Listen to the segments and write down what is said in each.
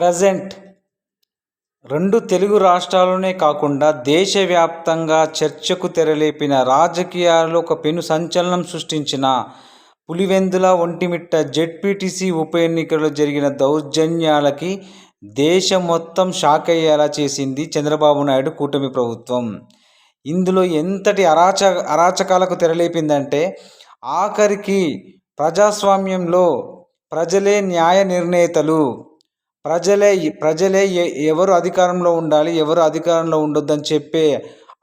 Present రెండు తెలుగు రాష్ట్రాల్లోనే కాకుండా దేశవ్యాప్తంగా చర్చకు తెరలేపిన రాజకీయాల్లో ఒక పెను సంచలనం సృష్టించిన పులివెందుల ఒంటిమిట్ట జెడ్పీటీసీ ఉప ఎన్నికల్లో జరిగిన దౌర్జన్యాలకి దేశం మొత్తం షాక్ అయ్యేలా చేసింది చంద్రబాబు నాయుడు కూటమి ప్రభుత్వం. ఇందులో ఎంతటి అరాచ అరాచకాలకు తెరలేపిందంటే ఆఖరికి ప్రజాస్వామ్యంలో ప్రజలే న్యాయ నిర్ణేతలు. ప్రజలే ప్రజలే ఎ- ఎవరు అధికారంలో ఉండాలి ఎవరు అధికారంలో ఉండొద్దని చెప్పే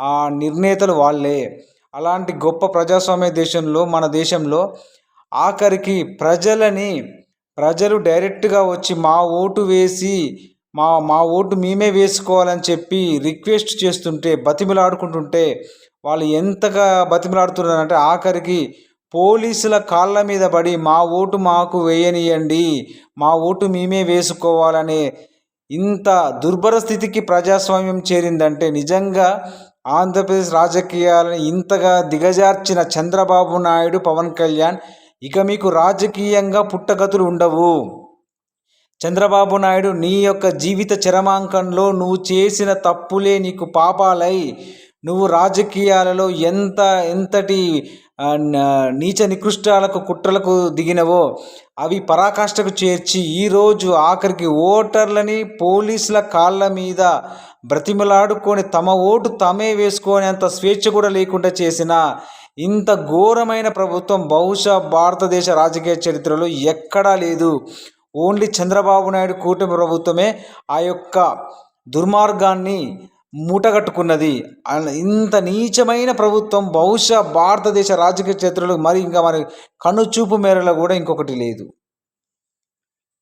ఆ నిర్ణేతలు వాళ్ళే. అలాంటి గొప్ప ప్రజాస్వామ్య దేశంలో మన దేశంలో ఆఖరికి ప్రజలని ప్రజలు డైరెక్ట్గా వచ్చి మా ఓటు వేసి మా మా ఓటు మేమే వేసుకోవాలని చెప్పి రిక్వెస్ట్ చేస్తుంటే బతిమిలాడుకుంటుంటే వాళ్ళు ఎంతగా బతిమిలాడుతున్నారంటే ఆఖరికి పోలీసుల కాళ్ళ మీద పడి మా ఓటు మాకు వేయనియండి మా ఓటు మేమే వేసుకోవాలనే ఇంత దుర్భర స్థితికి ప్రజాస్వామ్యం చేరిందంటే నిజంగా ఆంధ్రప్రదేశ్ రాజకీయాలను ఇంతగా దిగజార్చిన చంద్రబాబు నాయుడు పవన్ కళ్యాణ్ ఇక మీకు రాజకీయంగా పుట్టగతులు ఉండవు. చంద్రబాబు నాయుడు నీ యొక్క జీవిత చరమాంకంలో నువ్వు చేసిన తప్పులే నీకు పాపాలై నువ్వు రాజకీయాలలో ఎంత ఎంతటి నీచ నికృష్టాలకు కుట్రలకు దిగినవో అవి పరాకాష్ఠకు చేర్చి ఈరోజు ఆఖరికి ఓటర్లని పోలీసుల కాళ్ళ మీద బ్రతిమలాడుకొని తమ ఓటు తమే వేసుకునేంత స్వేచ్ఛ కూడా లేకుండా చేసిన ఇంత ఘోరమైన ప్రభుత్వం బహుశా భారతదేశ రాజకీయ చరిత్రలో ఎక్కడా లేదు. ఓన్లీ చంద్రబాబు నాయుడు కూటమి ప్రభుత్వమే ఆ యొక్క దుర్మార్గాన్ని మూటగట్టుకున్నది ఇంత నీచమైన ప్రభుత్వం బహుశా భారతదేశ రాజకీయ చరిత్రలో మరి ఇంకా మరి కనుచూపు మేరలో కూడా ఇంకొకటి లేదు.